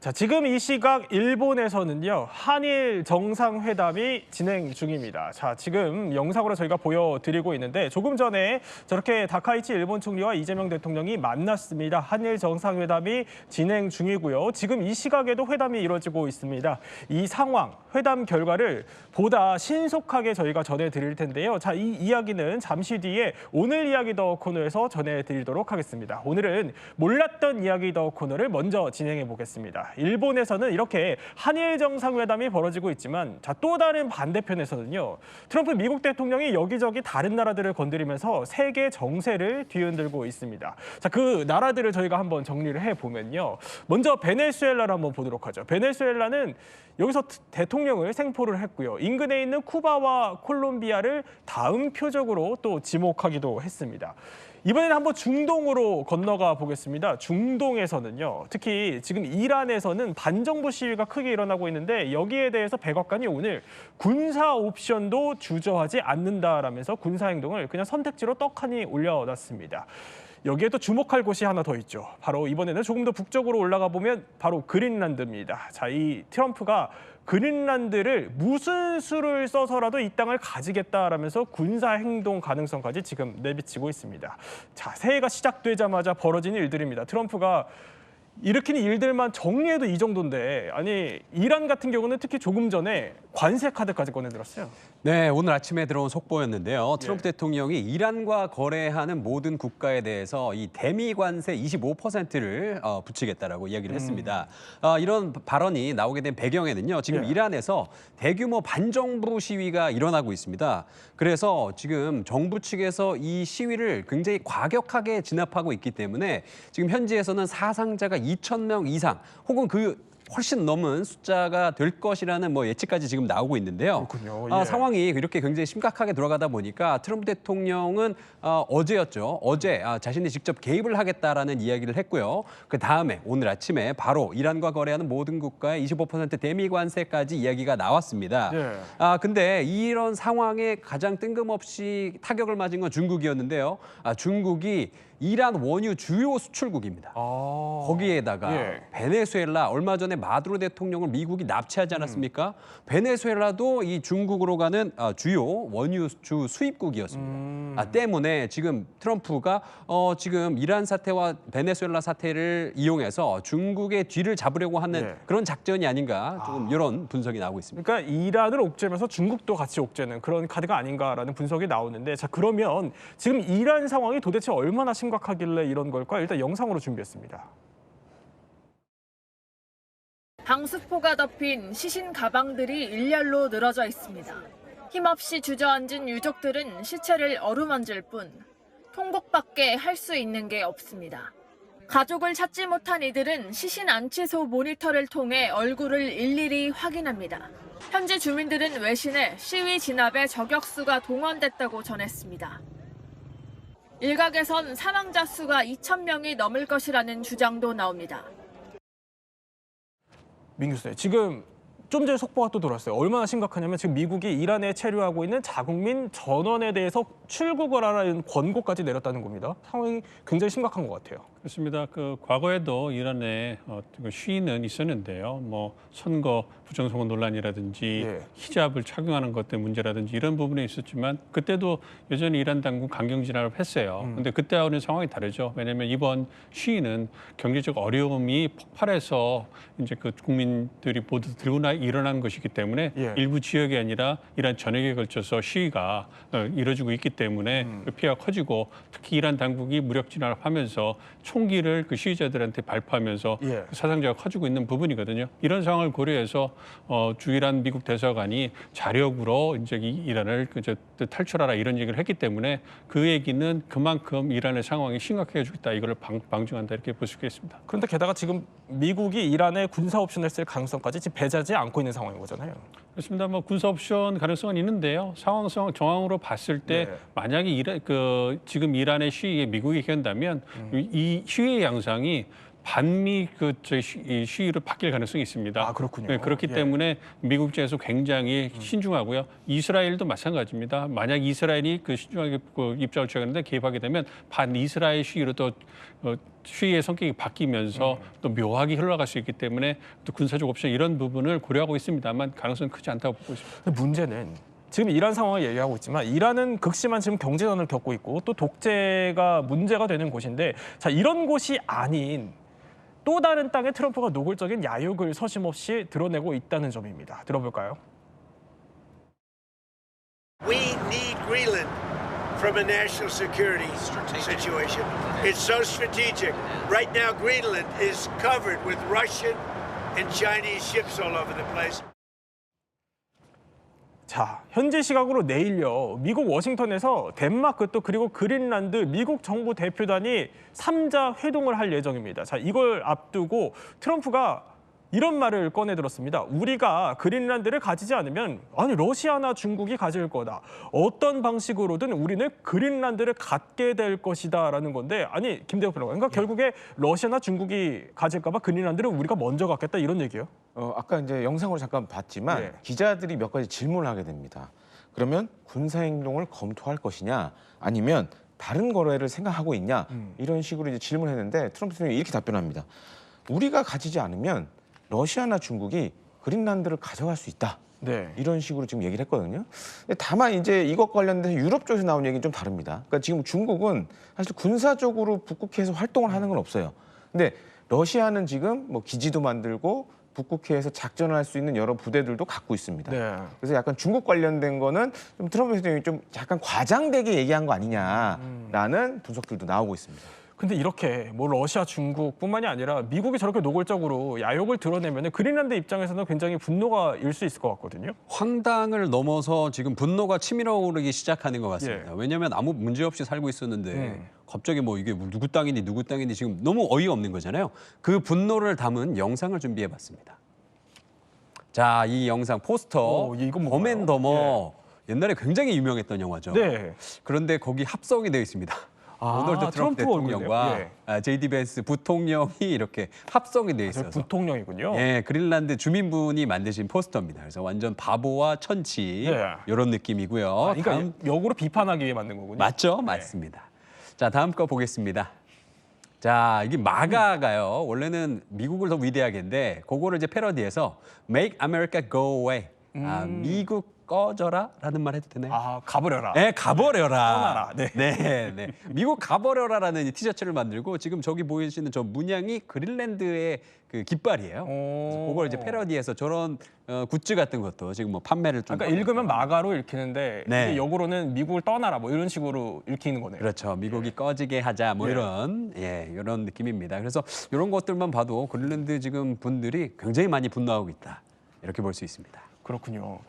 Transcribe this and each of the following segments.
자, 지금 이 시각 일본에서는요, 한일 정상회담이 진행 중입니다. 자, 지금 영상으로 저희가 보여드리고 있는데 조금 전에 저렇게 다카이치 일본 총리와 이재명 대통령이 만났습니다. 한일 정상회담이 진행 중이고요. 지금 이 시각에도 회담이 이루어지고 있습니다. 이 상황, 회담 결과를 보다 신속하게 저희가 전해드릴 텐데요. 자, 이 이야기는 잠시 뒤에 오늘 이야기 더 코너에서 전해드리도록 하겠습니다. 오늘은 몰랐던 이야기 더 코너를 먼저 진행해 보겠습니다. 일본에서는 이렇게 한일 정상회담이 벌어지고 있지만 자, 또 다른 반대편에서는요. 트럼프 미국 대통령이 여기저기 다른 나라들을 건드리면서 세계 정세를 뒤흔들고 있습니다. 자, 그 나라들을 저희가 한번 정리를 해 보면요. 먼저 베네수엘라를 한번 보도록 하죠. 베네수엘라는 여기서 대통령을 생포를 했고요. 인근에 있는 쿠바와 콜롬비아를 다음 표적으로 또 지목하기도 했습니다. 이번에는 한번 중동으로 건너가 보겠습니다. 중동에서는요, 특히 지금 이란에서는 반정부 시위가 크게 일어나고 있는데 여기에 대해서 백악관이 오늘 군사 옵션도 주저하지 않는다라면서 군사 행동을 그냥 선택지로 떡하니 올려놨습니다. 여기에 또 주목할 곳이 하나 더 있죠. 바로 이번에는 조금 더 북쪽으로 올라가 보면 바로 그린란드입니다. 자, 이 트럼프가 그린란드를 무슨 수를 써서라도 이 땅을 가지겠다라면서 군사 행동 가능성까지 지금 내비치고 있습니다. 자, 새해가 시작되자마자 벌어진 일들입니다. 트럼프가 일으키는 일들만 정리해도 이 정도인데 아니 이란 같은 경우는 특히 조금 전에 관세 카드까지 꺼내들었어요. 네, 오늘 아침에 들어온 속보였는데요. 트럼프 예. 대통령이 이란과 거래하는 모든 국가에 대해서 이 대미 관세 25%를 어, 붙이겠다라고 이야기를 했습니다. 어, 이런 발언이 나오게 된 배경에는요. 지금 예. 이란에서 대규모 반정부 시위가 일어나고 있습니다. 그래서 지금 정부 측에서 이 시위를 굉장히 과격하게 진압하고 있기 때문에 지금 현지에서는 사상자가 2천 명 이상 혹은 그 훨씬 넘은 숫자가 될 것이라는 뭐 예측까지 지금 나오고 있는데요. 그렇군요. 아, 예. 상황이 이렇게 굉장히 심각하게 돌아가다 보니까 트럼프 대통령은 어, 어제였죠. 어제 아, 자신이 직접 개입을 하겠다라는 이야기를 했고요. 그 다음에 오늘 아침에 바로 이란과 거래하는 모든 국가의 25% 대미 관세까지 이야기가 나왔습니다. 예. 아 근데 이런 상황에 가장 뜬금없이 타격을 맞은 건 중국이었는데요. 아, 중국이 이란 원유 주요 수출국입니다. 아, 거기에다가 예. 베네수엘라 얼마 전에 마두로 대통령을 미국이 납치하지 않았습니까? 베네수엘라도 이 중국으로 가는 아, 주요 원유 주 수입국이었습니다. 음. 아, 때문에 지금 트럼프가 어, 지금 이란 사태와 베네수엘라 사태를 이용해서 중국의 뒤를 잡으려고 하는 예. 그런 작전이 아닌가 조금 이런 분석이 나오고 있습니다. 그러니까 이란을 옥죄면서 중국도 같이 옥죄는 그런 카드가 아닌가라는 분석이 나오는데 자 그러면 지금 이란 상황이 도대체 얼마나 심 각하길래 이런 걸까? 일단 영상으로 준비했습니다. 방수포가 덮인 시신 가방들이 일렬로 늘어져 있습니다. 힘없이 주저앉은 유족들은 시체를 어루만질 뿐 통곡밖에 할 수 있는 게 없습니다. 가족을 찾지 못한 이들은 시신 안치소 모니터를 통해 얼굴을 일일이 확인합니다. 현지 주민들은 외신에 시위 진압에 저격수가 동원됐다고 전했습니다. 일각에선 사망자 수가 2천 명이 넘을 것이라는 주장도 나옵니다. 민규 씨, 지금 좀 전에 속보가 또 돌았어요. 얼마나 심각하냐면 지금 미국이 이란에 체류하고 있는 자국민 전원에 대해서 출국을 하라는 권고까지 내렸다는 겁니다. 상황이 굉장히 심각한 것 같아요. 그렇습니다. 그 과거에도 이란에 어, 그 시위는 있었는데요. 뭐 선거 부정선거 논란이라든지 예. 히잡을 착용하는 것 때문에 문제라든지 이런 부분이 있었지만 그때도 여전히 이란 당국 강경 진압을 했어요. 음. 근데 그때하고는 상황이 다르죠. 왜냐하면 이번 시위는 경제적 어려움이 폭발해서 이제 그 국민들이 모두 들고 나 일어난 것이기 때문에 예. 일부 지역이 아니라 이란 전역에 걸쳐서 시위가 어, 이뤄지고 있기 때문에 음. 그 피해가 커지고 특히 이란 당국이 무력 진압하면서 총기를 그 시위자들한테 발표하면서 예. 그 사상자가 커지고 있는 부분이거든요. 이런 상황을 고려해서 어, 주이란 미국 대사관이 자력으로 이제 이 이란을 그저 탈출하라 이런 얘기를 했기 때문에 그 얘기는 그만큼 이란의 상황이 심각해지고 있다. 이거를 방, 방증한다 이렇게 볼 수 있겠습니다. 그런데 게다가 지금 미국이 이란에 군사 옵션을 쓸 가능성까지 지금 배제하지 않고 있는 상황인 거잖아요. 그렇습니다. 뭐 군사 옵션 가능성은 있는데요. 상황성 정황으로 봤을 때 네. 만약에 이란 그 지금 이란의 시위에 미국이 견다면 이 시위의 양상이 반미 그 저희 시- 시위로 바뀔 가능성이 있습니다. 아, 그렇군요. 네, 그렇기 예. 때문에 미국 입장에서 굉장히 신중하고요. 이스라엘도 마찬가지입니다. 만약 이스라엘이 그 신중하게 그 입장을 취하는데 개입하게 되면 반 이스라엘 시위로 또 어, 시위의 성격이 바뀌면서 음. 또 묘하게 흘러갈 수 있기 때문에 또 군사적 옵션 이런 부분을 고려하고 있습니다만 가능성은 크지 않다고 보고 있습니다. 문제는 지금 이란 상황을 얘기하고 있지만 이란은 극심한 지금 경제난을 겪고 있고 또 독재가 문제가 되는 곳인데 자 이런 곳이 아닌 또 다른 땅에 트럼프가 노골적인 야욕을 서심없이 드러내고 있다는 점입니다. 들어볼까요? We need Greenland from a national security situation. It's so strategic. Right now, Greenland is covered with Russian and Chinese ships all over the place. 자, 현지 시각으로 내일요. 미국 워싱턴에서 덴마크 또 그리고 그린란드 미국 정부 대표단이 삼자 회동을 할 예정입니다. 자, 이걸 앞두고 트럼프가 이런 말을 꺼내 들었습니다. 우리가 그린란드를 가지지 않으면 아니 러시아나 중국이 가질 거다. 어떤 방식으로든 우리는 그린란드를 갖게 될 것이다라는 건데 아니 김대호 평론가 그러니까 결국에 러시아나 중국이 가질까 봐 그린란드를 우리가 먼저 갖겠다 이런 얘기예요. 어, 아까 이제 영상으로 잠깐 봤지만 예. 기자들이 몇 가지 질문을 하게 됩니다. 그러면 군사 행동을 검토할 것이냐 아니면 다른 거래를 생각하고 있냐 음. 이런 식으로 이제 질문했는데 트럼프 대통령이 이렇게 답변합니다. 우리가 가지지 않으면 러시아나 중국이 그린란드를 가져갈 수 있다. 네. 이런 식으로 지금 얘기를 했거든요. 근데 다만 이제 이것 관련돼서 유럽 쪽에서 나온 얘기는 좀 다릅니다. 그러니까 지금 중국은 사실 군사적으로 북극해에서 활동을 하는 건 없어요. 근데 러시아는 지금 뭐 기지도 만들고 북극해에서 작전을 할수 있는 여러 부대들도 갖고 있습니다. 네. 그래서 약간 중국 관련된 거는 좀 트럼프 대통령이 좀 약간 과장되게 얘기한 거 아니냐라는 분석들도 나오고 있습니다. 근데 이렇게 뭐 러시아, 중국뿐만이 아니라 미국이 저렇게 노골적으로 야욕을 드러내면 그린란드 입장에서는 굉장히 분노가 일 수 있을 것 같거든요. 황당을 넘어서 지금 분노가 치밀어 오르기 시작하는 것 같습니다. 예. 왜냐하면 아무 문제 없이 살고 있었는데 음. 갑자기 뭐 이게 누구 땅이니 누구 땅이니 지금 너무 어이가 없는 거잖아요. 그 분노를 담은 영상을 준비해봤습니다. 자, 이 영상 포스터 뭔가요? 범앤더머 옛날에 굉장히 유명했던 영화죠. 네. 그런데 거기 합성이 되어 있습니다. 아, 오널드 트럼프 트럼프. 대통령과 예. 아, 제이디 벤스 부통령이 이렇게 합성이 되어 저 있어서 부통령이군요. 예, 그린란드 주민분이 만드신 포스터입니다. 그래서 완전 바보와 천치 네. 이런 느낌이고요. 그러니까 다음 역으로 비판하기 위해 만든 거군요. 맞죠? 네. 맞습니다. 자, 다음 거 보겠습니다. 자, 이게 마가가요. 원래는 미국을 더 위대하게인데 그거를 이제 패러디해서 Make America Go Away. 아, 미국 꺼져라라는 말 해도 되나요? 음. 아, 가버려라. 네, 가버려라. 떠나라. 네. 네, 네. 미국 가버려라라는 이 티셔츠를 만들고 지금 저기 보이시는 저 문양이 그린란드의 그 깃발이에요. 그래서. 그걸 이제 패러디해서 저런 어, 굿즈 같은 것도 지금 뭐 판매를 좀. 그러니까 하고 읽으면 마가로 읽히는데 네. 이게 역으로는 미국을 떠나라 뭐 이런 식으로 읽히는 거네요. 그렇죠. 미국이 꺼지게 하자 뭐 예. 이런 예 이런 느낌입니다. 그래서 이런 것들만 봐도 그린란드 지금 분들이 굉장히 많이 분노하고 있다 이렇게 볼 수 있습니다. 그렇군요.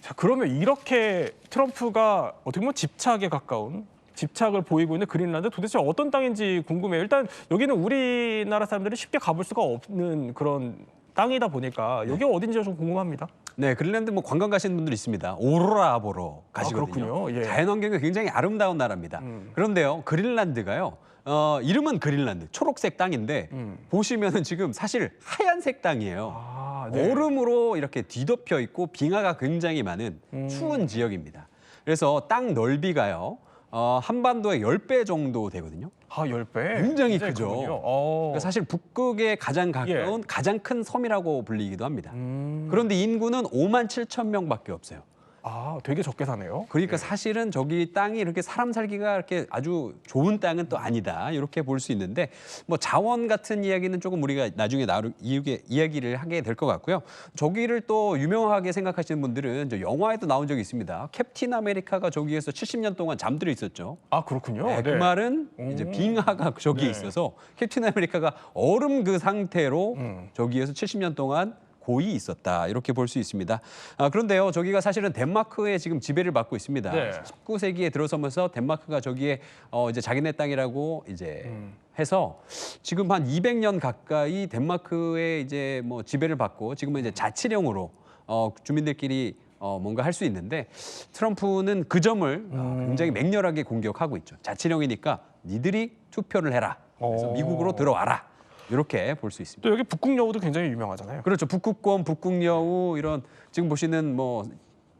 자, 그러면 이렇게 트럼프가 어떻게 보면 집착에 가까운 집착을 보이고 있는 그린란드 도대체 어떤 땅인지 궁금해요. 일단 여기는 우리나라 사람들이 쉽게 가볼 수가 없는 그런 땅이다 보니까 여기 어딘지 좀 궁금합니다. 네, 그린란드 뭐 관광 가시는 분들 있습니다. 오로라 보러 가시거든요. 아, 그렇군요. 예. 자연환경이 굉장히 아름다운 나라입니다. 음. 그런데요, 그린란드가요. 어, 이름은 그린란드, 초록색 땅인데 음. 보시면은 지금 사실 하얀색 땅이에요. 아, 네. 얼음으로 이렇게 뒤덮여 있고 빙하가 굉장히 많은 음. 추운 지역입니다. 그래서 땅 넓이가요. 어, 한반도의 10배 정도 되거든요. 아, 10배. 굉장히 크죠. 어. 그러니까 사실 북극에 가장 가까운 가장 큰 섬이라고 불리기도 합니다. 예. 음. 그런데 인구는 5만 7천 명밖에 없어요. 아, 되게 적게 사네요. 그러니까 사실은 저기 땅이 이렇게 사람 살기가 이렇게 아주 좋은 땅은 또 아니다 이렇게 볼 수 있는데 뭐 자원 같은 이야기는 조금 우리가 나중에 나루 이후에 이야기를 하게 될 것 같고요. 저기를 또 유명하게 생각하시는 분들은 저 영화에도 나온 적이 있습니다. 캡틴 아메리카가 저기에서 70년 동안 잠들어 있었죠. 아, 그렇군요. 네, 그 말은 이제 오. 빙하가 저기에 네. 있어서 캡틴 아메리카가 얼음 그 상태로 음. 저기에서 70년 동안 고이 있었다 이렇게 볼 수 있습니다. 아, 그런데요, 저기가 사실은 덴마크의 지금 지배를 받고 있습니다. 네. 19세기에 들어서면서 덴마크가 저기에 어, 이제 자기네 땅이라고 이제 음. 해서 지금 한 200년 가까이 덴마크의 이제 뭐 지배를 받고 지금은 이제 자치령으로 어, 주민들끼리 어, 뭔가 할 수 있는데 트럼프는 그 점을 어, 굉장히 맹렬하게 공격하고 있죠. 자치령이니까 니들이 투표를 해라. 그래서 어. 미국으로 들어와라. 이렇게 볼 수 있습니다. 또 여기 북극 여우도 굉장히 유명하잖아요. 그렇죠. 북극곰, 북극여우 이런 지금 보시는 뭐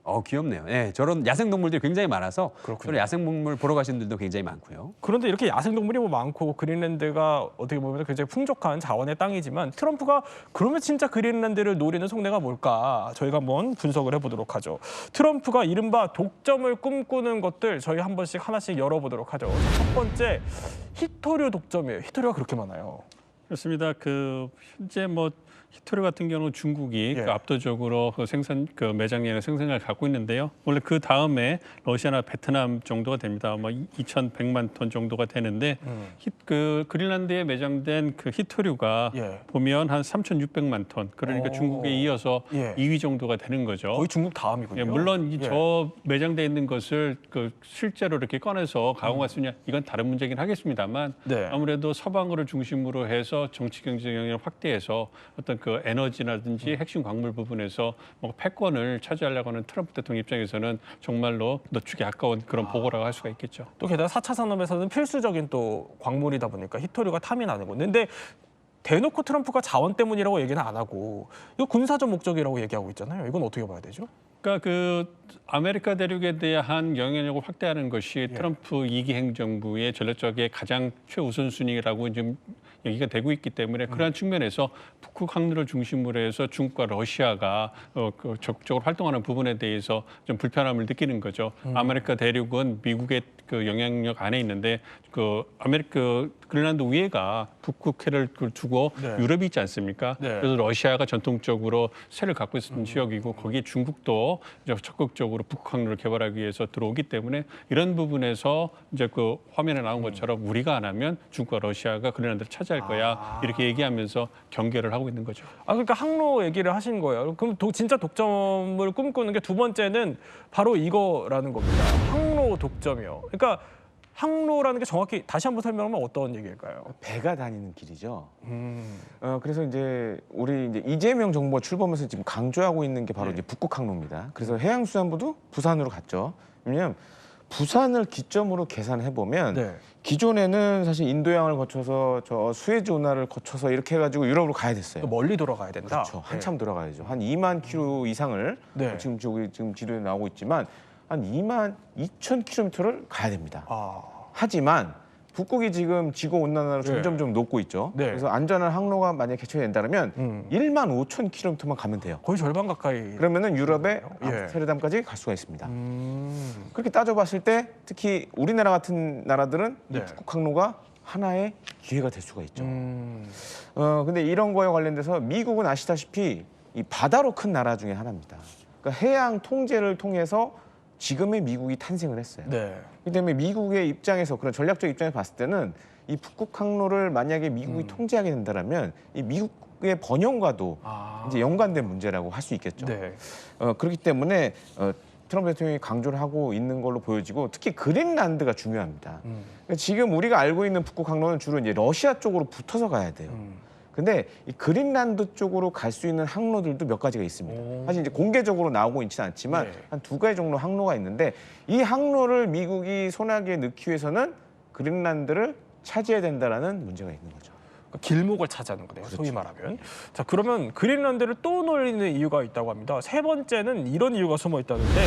어, 귀엽네요. 예, 저런 야생 동물들이 굉장히 많아서 그렇군요. 저런 야생 동물 보러 가시는 분들도 굉장히 많고요. 그런데 이렇게 야생 동물이 뭐 많고 그린란드가 어떻게 보면 굉장히 풍족한 자원의 땅이지만 트럼프가 그러면 진짜 그린란드를 노리는 속내가 뭘까 저희가 한번 분석을 해 보도록 하죠. 트럼프가 이른바 독점을 꿈꾸는 것들 저희 한 번씩 하나씩 열어 보도록 하죠. 첫 번째 히토류 독점이에요. 히토류가 그렇게 많아요. 그렇습니다. 그 현재 뭐 히토리 같은 경우는 중국이 예. 그 압도적으로 그 생산 그 매장량의 생산량을 갖고 있는데요. 원래 그 다음에 러시아나 베트남 정도가 됩니다. 뭐 2,100만 톤 정도가 되는데 음. 히, 그 그린란드에 매장된 그 히토류가 예. 보면 한 3,600만 톤. 그러니까 오. 중국에 이어서 예. 2위 정도가 되는 거죠. 거의 중국 다음이군요. 예, 물론 이 예. 저 매장돼 있는 것을 그 실제로 이렇게 꺼내서 가공할 수 있냐 이건 다른 문제긴 하겠습니다만 네. 아무래도 서방을 중심으로 해서 정치 경제 영역을 확대해서 어떤 그 에너지라든지 음. 핵심 광물 부분에서 뭐 패권을 차지하려고 하는 트럼프 대통령 입장에서는 정말로 너축이 아까운 그런 보고라고 할 수가 있겠죠. 또 게다가 4차 산업에서는 필수적인 또 광물이다 보니까 히토류가 탐이 나는 건데 근데 대놓고 트럼프가 자원 때문이라고 얘기는 안 하고 이거 군사적 목적이라고 얘기하고 있잖아요. 이건 어떻게 봐야 되죠? 그러니까 그 아메리카 대륙에 대한 영향력을 확대하는 것이 예. 트럼프 이기 행정부의 전략적의 가장 최우선 순위라고 지금 얘기가 되고 있기 때문에 그러한 측면에서 북극 항로를 중심으로 해서 중국과 러시아가 어, 그 적극적으로 활동하는 부분에 대해서 좀 불편함을 느끼는 거죠. 아메리카 대륙은 미국의 그 영향력 안에 있는데 그 아메리카 그린란드 위에가 북극해를 그 두고 네. 유럽이 있지 않습니까? 네. 그래서 러시아가 전통적으로 세를 갖고 있었던 지역이고 거기에 중국도 이제 적극적으로 북한로를 개발하기 위해서 들어오기 때문에 이런 부분에서 이제 그 화면에 나온 것처럼 우리가 안 하면 중국과 러시아가 그린란드를 차지 할 거야 이렇게 얘기하면서 경계를 하고 있는 거죠. 아 그러니까 항로 얘기를 하신 거예요. 그럼 도- 진짜 독점을 꿈꾸는 게 두 번째는 바로 이거라는 겁니다. 항로 독점이요. 그러니까 항로라는 게 정확히 다시 한번 설명하면 어떤 얘기일까요? 배가 다니는 길이죠. 음, 어, 그래서 이제 우리 이제 이재명 정부가 출범해서 지금 강조하고 있는 게 바로 네. 이제 북극 항로입니다. 그래서 해양수산부도 부산으로 갔죠. 왜냐면 부산을 기점으로 계산해 보면 네. 기존에는 사실 인도양을 거쳐서 저 수에즈 운하를 거쳐서 이렇게 해가지고 유럽으로 가야 됐어요. 또 멀리 돌아가야 된다. 그렇죠. 한참 돌아가야죠. 한 2만 킬로 이상을 네. 지금 저기 지금 지도에 나오고 있지만 한 2만 2천 킬로미터를 가야 됩니다. 아, 하지만 북극이 지금 지구 온난화로 네. 점점 좀 높고 있죠. 네. 그래서 안전한 항로가 만약 개척이 된다면 음. 1만 5천 킬로미터만 가면 돼요. 거의 절반 가까이. 그러면은 유럽의 예. 암스테르담까지 갈 수가 있습니다. 음, 그렇게 따져봤을 때 특히 우리나라 같은 나라들은 네. 이 북극 항로가 하나의 기회가 될 수가 있죠. 음, 어 근데 이런 거에 관련돼서 미국은 아시다시피 이 바다로 큰 나라 중에 하나입니다. 그러니까 해양 통제를 통해서 지금의 미국이 탄생을 했어요. 네. 그렇기 때문에 미국의 입장에서 그런 전략적 입장에서 봤을 때는 이 북극 항로를 만약에 미국이 음. 통제하게 된다면 이 미국의 번영과도 아, 이제 연관된 문제라고 할 수 있겠죠. 네. 어, 그렇기 때문에 어, 트럼프 대통령이 강조를 하고 있는 걸로 보여지고 특히 그린란드가 중요합니다. 음, 그러니까 지금 우리가 알고 있는 북극 항로는 주로 이제 러시아 쪽으로 붙어서 가야 돼요. 음. 근데 이 그린란드 쪽으로 갈 수 있는 항로들도 몇 가지가 있습니다. 오. 사실 이제 공개적으로 나오고 있지는 않지만 네. 한두 가지 정도 항로가 있는데 이 항로를 미국이 손아귀에 넣기 위해서는 그린란드를 차지해야 된다라는 문제가 있는 거죠. 그러니까 길목을 차지하는 거네요. 소위 말하면. 자 그러면 그린란드를 또 놀리는 이유가 있다고 합니다. 세 번째는 이런 이유가 숨어 있다는데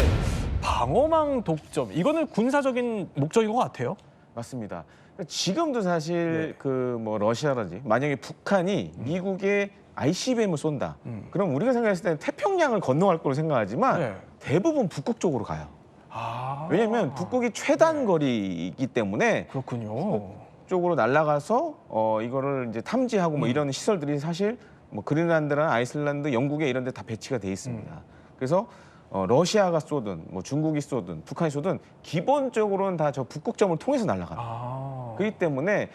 방어망 독점. 이거는 군사적인 목적인 것 같아요. 맞습니다. 지금도 사실 네. 그뭐 러시아라든지 만약에 북한이 미국의 ICBM을 쏜다. 음. 그럼 우리가 생각했을 때는 태평양을 건너갈 거로 생각하지만 네. 대부분 북극 쪽으로 가요. 아 왜냐하면 북극이 최단 거리이기 때문에 그렇군요. 쪽으로 날아가서 어 이거를 이제 탐지하고 뭐 음. 이런 시설들이 사실 뭐 그린란드나 아이슬란드, 영국에 이런 데 다 배치가 돼 있습니다. 음. 그래서 어 러시아가 쏘든 뭐 중국이 쏘든 북한이 쏘든 기본적으로는 다 저 북극점을 통해서 날아가요. 아 그렇기 때문에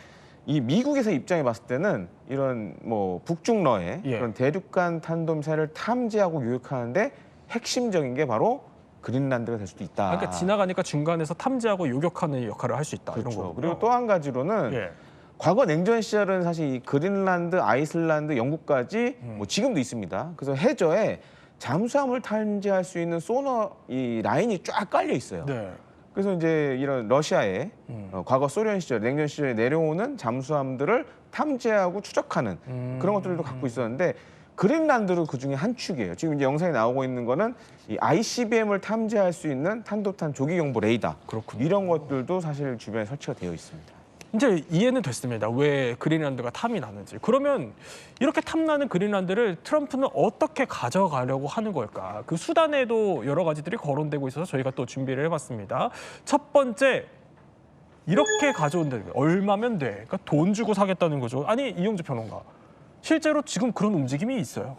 이 미국에서 입장에 봤을 때는 이런 뭐 북중러의 예. 그런 대륙간 탄도미사일을 탐지하고 요격하는데 핵심적인 게 바로 그린란드가 될 수도 있다. 그러니까 지나가니까 중간에서 탐지하고 요격하는 역할을 할 수 있다 이런 그렇죠. 거고. 그리고 또 한 가지로는 예. 과거 냉전 시절은 사실 이 그린란드, 아이슬란드, 영국까지 음. 뭐 지금도 있습니다. 그래서 해저에 잠수함을 탐지할 수 있는 소너 이 라인이 쫙 깔려 있어요. 네. 그래서 이제 이런 러시아의 음. 어, 과거 소련 시절, 냉전 시절에 내려오는 잠수함들을 탐지하고 추적하는 음. 그런 것들도 갖고 있었는데 그린란드도 그 중에 한 축이에요. 지금 이제 영상에 나오고 있는 거는 이 ICBM을 탐지할 수 있는 탄도탄 조기 경보 레이더 그렇군요. 이런 것들도 사실 주변에 설치가 되어 있습니다. 이제 이해는 됐습니다. 왜 그린란드가 탐이 나는지. 그러면 이렇게 탐나는 그린란드를 트럼프는 어떻게 가져가려고 하는 걸까? 그 수단에도 여러 가지들이 거론되고 있어서 저희가 또 준비를 해봤습니다. 첫 번째, 이렇게 가져온다는 게 얼마면 돼? 그러니까 돈 주고 사겠다는 거죠. 아니 이용주 평론가, 실제로 지금 그런 움직임이 있어요.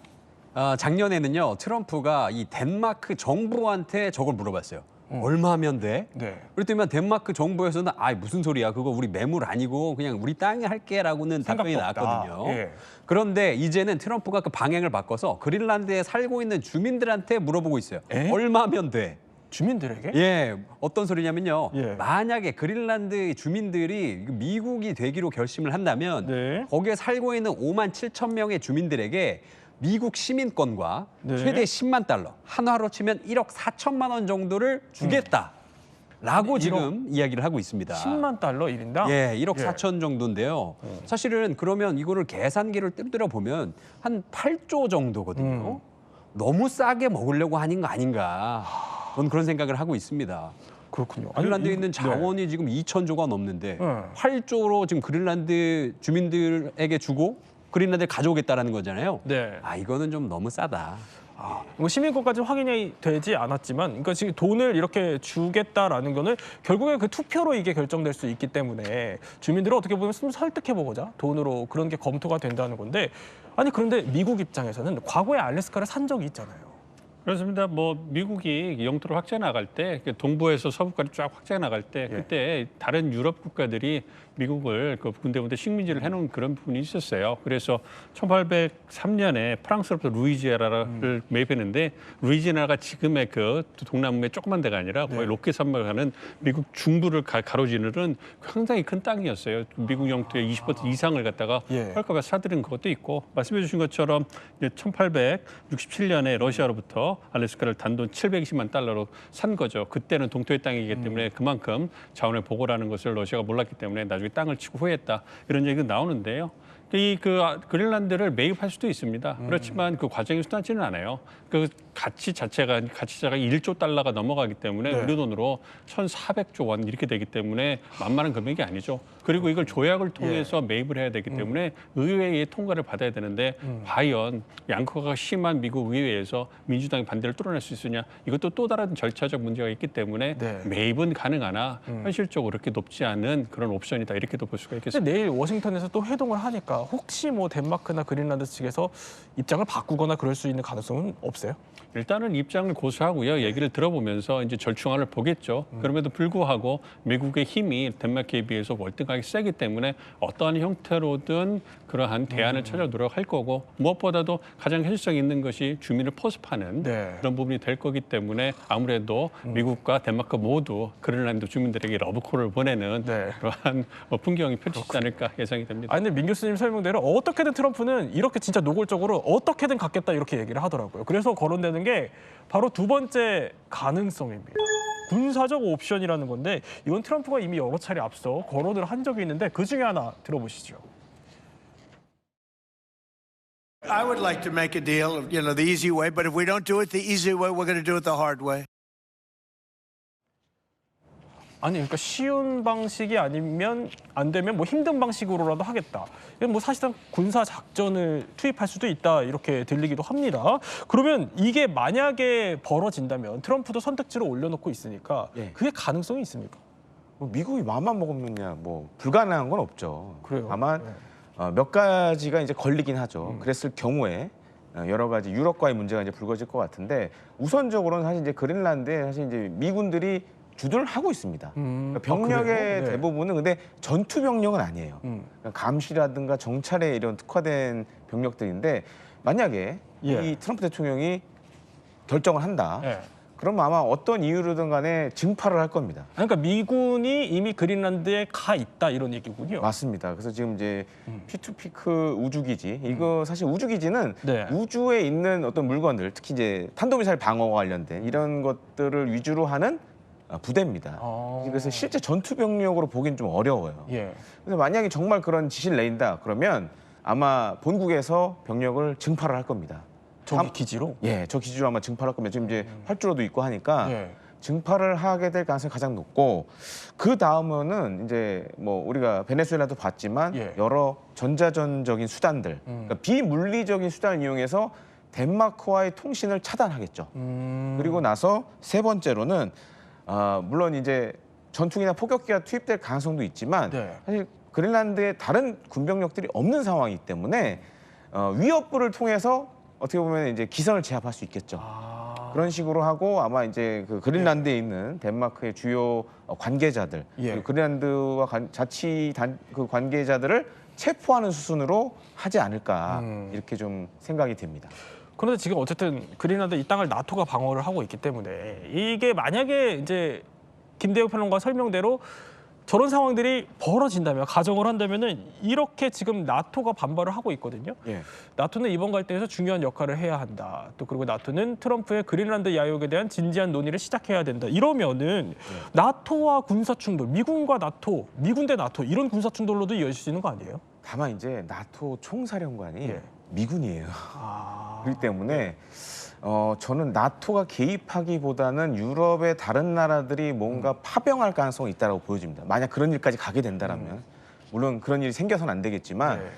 아, 작년에는요 트럼프가 이 덴마크 정부한테 저걸 물어봤어요. 얼마 하면 돼? 네. 그랬더니 덴마크 정부에서는 아 무슨 소리야 그거 우리 매물 아니고 그냥 우리 땅에 할게라고는 답변이 생각도 없다. 나왔거든요. 예. 그런데 이제는 트럼프가 그 방향을 바꿔서 그린란드에 살고 있는 주민들한테 물어보고 있어요. 에? 얼마면 돼? 주민들에게? 예, 어떤 소리냐면요. 예. 만약에 그린란드 주민들이 미국이 되기로 결심을 한다면 네. 거기에 살고 있는 5만 7천 명의 주민들에게 미국 시민권과 네. 최대 10만 달러, 한화로 치면 1억 4천만 원 정도를 주겠다. 라고 음. 지금 이야기를 하고 있습니다. 10만 달러 일인당 예, 1억 예. 어. 4천 정도인데요. 사실은 그러면 이거를 계산기를 뜰들여 보면 한 8조 정도거든요. 음. 너무 싸게 먹으려고 하는 거 아닌가. 저는 그런 생각을 하고 있습니다. 그렇군요. 이- 있는 네. 자원이 지금 2천조가 넘는데 네. 8조로 지금 그린란드 주민들에게 주고 그린란드에 가져오겠다라는 거잖아요. 네. 아 이거는 좀 너무 싸다. 아, 뭐 시민권까지 확인이 되지 않았지만, 그러니까 지금 돈을 이렇게 주겠다라는 거는 결국에 그 투표로 이게 결정될 수 있기 때문에 주민들을 어떻게 보면 좀 설득해 보고자 돈으로 그런 게 검토가 된다는 건데, 아니 그런데 미국 입장에서는 과거에 알래스카를 산 적이 있잖아요. 그렇습니다. 뭐 미국이 영토를 확장해 나갈 때 동부에서 서부까지 쫙 확장해 나갈 때 예. 그때 다른 유럽 국가들이 미국을 그 군대부대 식민지를 해놓은 그런 부분이 있었어요. 그래서 1803년에 프랑스로부터 루이지아나를 매입했는데 루이지아나가 지금의 그 동남부의 조그만 데가 아니라 거의 로켓 산맥을 가는 미국 중부를 가, 가로지르는 상당히 큰 땅이었어요. 미국 영토의 20% 이상을 갖다가 예. 헐값에 사들인 것도 있고 말씀해 주신 것처럼 1867년에 러시아로부터 알래스카를 단돈 720만 달러로 산 거죠. 그때는 동토의 땅이기 때문에 그만큼 자원의 보고라는 것을 러시아가 몰랐기 때문에 나중에 땅을 치고 후회했다 이런 얘기가 나오는데요. 이 그 그린란드를 매입할 수도 있습니다. 그렇지만 그 과정이 순하지는 않아요. 그 가치 자체가 가치자가 1조 달러가 넘어가기 때문에 네. 우리 돈으로 1,400조 원 이렇게 되기 때문에 만만한 금액이 아니죠. 그리고 이걸 조약을 통해서 매입을 해야 되기 때문에 의회의 통과를 받아야 되는데 과연 양극화가 심한 미국 의회에서 민주당이 반대를 뚫어낼 수 있으냐 이것도 또 다른 절차적 문제가 있기 때문에 네. 매입은 가능하나 현실적으로 그렇게 높지 않은 그런 옵션이다 이렇게도 볼 수가 있겠습니다. 근데 내일 워싱턴에서 또 회동을 하니까 혹시 뭐 덴마크나 그린란드 측에서 입장을 바꾸거나 그럴 수 있는 가능성은 없어요? 일단은 입장을 고수하고요. 얘기를 들어보면서 이제 절충안을 보겠죠. 그럼에도 불구하고 미국의 힘이 덴마크에 비해서 월등하게 세기 때문에 어떠한 형태로든 그러한 대안을 찾아 노력할 거고 무엇보다도 가장 현실성 있는 것이 주민을 포섭하는 네. 그런 부분이 될 거기 때문에 아무래도 미국과 덴마크 모두 그린란드 주민들에게 러브콜을 보내는 네. 그러한 뭐 풍경이 펼치지 않을까 예상이 됩니다. 아니 근데 민 교수님 설명 대로 어떻게든 트럼프는 이렇게 진짜 노골적으로 어떻게든 갖겠다 이렇게 얘기를 하더라고요. 그래서 거론되는 게 바로 두 번째 가능성입니다. 군사적 옵션이라는 건데 이건 트럼프가 이미 여러 차례 앞서 거론을 한 적이 있는데 그 중에 하나 들어보시죠. I would like to make a deal, you know, the easy way, but if we don't do it the easy way, we're going to do it the hard way. 아니 그러니까 쉬운 방식이 아니면 안 되면 뭐 힘든 방식으로라도 하겠다. 이건 뭐 사실상 군사 작전을 투입할 수도 있다 이렇게 들리기도 합니다. 그러면 이게 만약에 벌어진다면 트럼프도 선택지를 올려놓고 있으니까 예. 그게 가능성이 있습니까? 뭐 미국이 마음만 먹으면야 뭐 불가능한 건 없죠. 그래요. 다만 네. 어, 몇 가지가 이제 걸리긴 하죠. 그랬을 경우에 어, 여러 가지 유럽과의 문제가 이제 불거질 것 같은데 우선적으로는 사실 이제 그린란드에 사실 이제 미군들이 주둔을 하고 있습니다. 음, 그러니까 병력의 아? 네. 대부분은 근데 전투 병력은 아니에요. 음. 그러니까 감시라든가 정찰에 이런 특화된 병력들인데 만약에 예. 이 트럼프 대통령이 결정을 한다. 예. 그럼 아마 어떤 이유로든 간에 증파를 할 겁니다. 그러니까 미군이 이미 그린란드에 가 있다 이런 얘기군요. 맞습니다. 그래서 지금 이제 피투피크 우주기지 이거 사실 우주기지는 음. 네. 우주에 있는 어떤 물건들 특히 이제 탄도미사일 방어와 관련된 이런 것들을 위주로 하는 아, 부대입니다. 어. 그래서 실제 전투 병력으로 보기는 좀 어려워요. 예. 그래서 만약에 정말 그런 지시를 내린다 그러면 아마 본국에서 병력을 증파를 할 겁니다. 저기 함- 기지로. 예, 저 기지로 아마 증파를 할 겁니다. 지금 이제 활주로도 있고 하니까 예. 증파를 하게 될 가능성이 가장 높고 그 다음은 이제 뭐 우리가 베네수엘라도 봤지만 예. 여러 전자전적인 수단들, 그러니까 비물리적인 수단을 이용해서 덴마크와의 통신을 차단하겠죠. 음. 그리고 나서 세 번째로는 아, 물론 이제 전투기나 포격기가 투입될 가능성도 있지만 네. 사실 그린란드에 다른 군병력들이 없는 상황이기 때문에 어, 위협부를 통해서 어떻게 보면 이제 기선을 제압할 수 있겠죠. 아. 그런 식으로 하고 아마 이제 그 그린란드에 있는 덴마크의 주요 어, 관계자들, 예. 그린란드와 관- 자치 단, 그 관계자들을 체포하는 수순으로 하지 않을까 음. 이렇게 좀 생각이 됩니다. 그런데 지금 어쨌든 그린란드 이 땅을 나토가 방어를 하고 있기 때문에 이게 만약에 이제 김대영 평론가 설명대로 저런 상황들이 벌어진다면 가정을 한다면은 이렇게 지금 나토가 반발을 하고 있거든요. 예. 나토는 이번 갈등에서 중요한 역할을 해야 한다. 또 그리고 나토는 트럼프의 그린란드 야욕에 대한 진지한 논의를 시작해야 된다. 이러면은 나토와 군사 충돌, 미군과 나토, 미군 대 나토 이런 군사 충돌로도 이어질 수 있는 거 아니에요? 다만 이제 나토 총사령관이 예. 미군이에요. 아, 그렇기 때문에 어, 저는 나토가 개입하기보다는 유럽의 다른 나라들이 뭔가 음. 파병할 가능성이 있다고 보여집니다. 만약 그런 일까지 가게 된다라면 물론 그런 일이 생겨서는 안 되겠지만 네.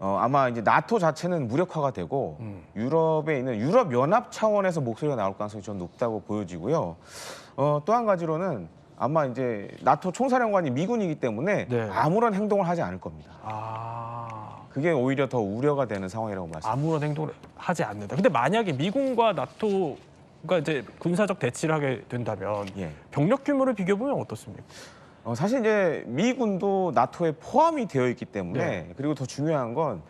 어, 아마 이제 나토 자체는 무력화가 되고 음. 유럽에 있는 유럽 연합 차원에서 목소리가 나올 가능성이 좀 높다고 보여지고요. 어, 또 한 가지로는 아마 이제 나토 총사령관이 미군이기 때문에 네. 아무런 행동을 하지 않을 겁니다. 아. 그게 오히려 더 우려가 되는 상황이라고 말씀. 아무런 행동을 하지 않는다. 근데 만약에 미군과 나토가 이제 군사적 대치를 하게 된다면 예. 병력 규모를 비교해 보면 어떻습니까? 어, 사실 이제 미군도 나토에 포함이 되어 있기 때문에 네. 그리고 더 중요한 건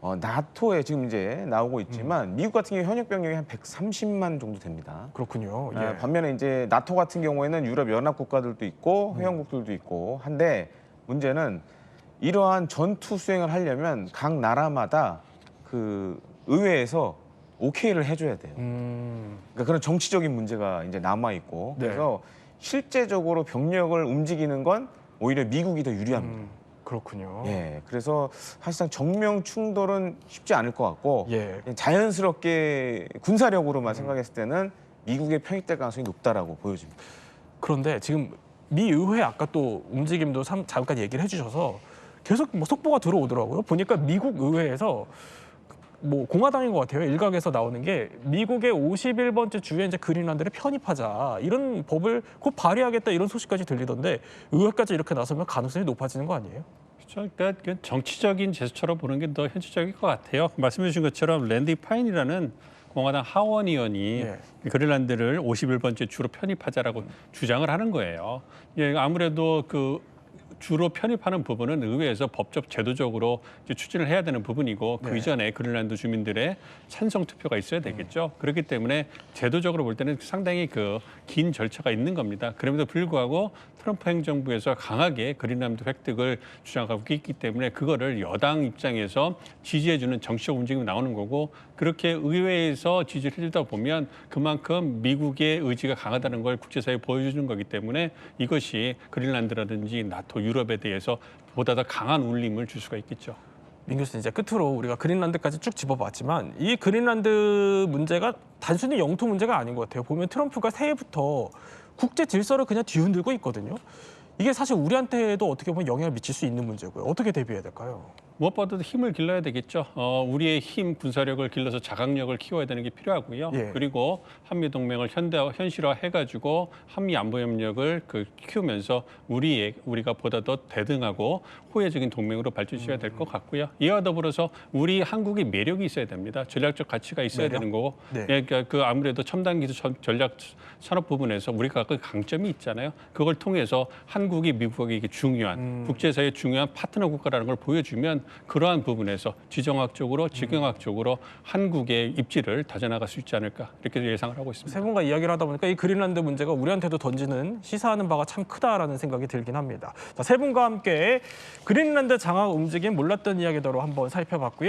어, 나토에 지금 이제 나오고 있지만 음. 미국 같은 경우 현역 병력이 한 130만 정도 됩니다. 그렇군요. 아, 예. 반면에 이제 나토 같은 경우에는 유럽 연합 국가들도 있고 음. 회원국들도 있고 한데 문제는 이러한 전투 수행을 하려면 각 나라마다 그 의회에서 오케이를 해줘야 돼요. 음. 그러니까 그런 정치적인 문제가 이제 남아 있고 네. 그래서 실제적으로 병력을 움직이는 건 오히려 미국이 더 유리합니다. 음. 그렇군요. 예, 그래서 사실상 정면 충돌은 쉽지 않을 것 같고 예. 자연스럽게 군사력으로만 생각했을 때는 미국의 편익될 가능성이 높다라고 보여집니다. 그런데 지금 미 의회 아까 또 움직임도 삼- 잠깐 얘기를 해주셔서 계속 뭐 속보가 들어오더라고요. 보니까 미국 의회에서 뭐 공화당인 것 같아요. 일각에서 나오는 게 미국의 51번째 주에 이제 그린란드를 편입하자 이런 법을 곧 발의하겠다 이런 소식까지 들리던데 의회까지 이렇게 나서면 가능성이 높아지는 거 아니에요? 그렇죠. 그러니까 그 정치적인 제스처로 보는 게 더 현실적일 것 같아요. 말씀해 주신 것처럼 랜디 파인이라는 공화당 하원 의원이 예. 그린란드를 51번째 주로 편입하자라고 주장을 하는 거예요. 예, 아무래도 그 주로 편입하는 부분은 의회에서 법적 제도적으로 이제 추진을 해야 되는 부분이고 그 네. 이전에 그린란드 주민들의 찬성 투표가 있어야 되겠죠. 그렇기 때문에 제도적으로 볼 때는 상당히 그 긴 절차가 있는 겁니다. 그럼에도 불구하고 트럼프 행정부에서 강하게 그린란드 획득을 주장하고 있기 때문에 그거를 여당 입장에서 지지해주는 정치적 움직임이 나오는 거고 그렇게 의회에서 지지를 해주다 보면 그만큼 미국의 의지가 강하다는 걸 국제사회에 보여주는 거기 때문에 이것이 그린란드라든지 나토, 유럽에 대해서 보다 더 강한 울림을 줄 수가 있겠죠. 민 교수님 이제 끝으로 우리가 그린란드까지 쭉 집어봤지만 이 그린란드 문제가 단순히 영토 문제가 아닌 것 같아요. 보면 트럼프가 새해부터 국제 질서를 그냥 뒤흔들고 있거든요. 이게 사실 우리한테도 어떻게 보면 영향을 미칠 수 있는 문제고요. 어떻게 대비해야 될까요? 무엇보다도 힘을 길러야 되겠죠. 어, 우리의 힘, 군사력을 길러서 자각력을 키워야 되는 게 필요하고요. 예. 그리고 한미 동맹을 현대 현실화해가지고 한미 안보 협력을 그 키우면서 우리의 우리가 보다 더 대등하고 호혜적인 동맹으로 발전시켜야 될 것 같고요. 이와 더불어서 우리 한국의 매력이 있어야 됩니다. 전략적 가치가 있어야 매력? 되는 거고, 네. 예, 그러니까 그 아무래도 첨단 기술 전- 전략 산업 부분에서 우리가 그 강점이 있잖아요. 그걸 통해서 한국이 미국에게 중요한 음. 국제사회의 중요한 파트너 국가라는 걸 보여주면 그러한 부분에서 지정학적으로 지경학적으로 한국의 입지를 다져나갈 수 있지 않을까 이렇게 예상을 하고 있습니다. 세 분과 이야기를 하다 보니까 이 그린란드 문제가 우리한테도 던지는 시사하는 바가 참 크다라는 생각이 들긴 합니다. 자, 세 분과 함께 그린란드 장악 움직임 몰랐던 이야기대로 한번 살펴봤고요.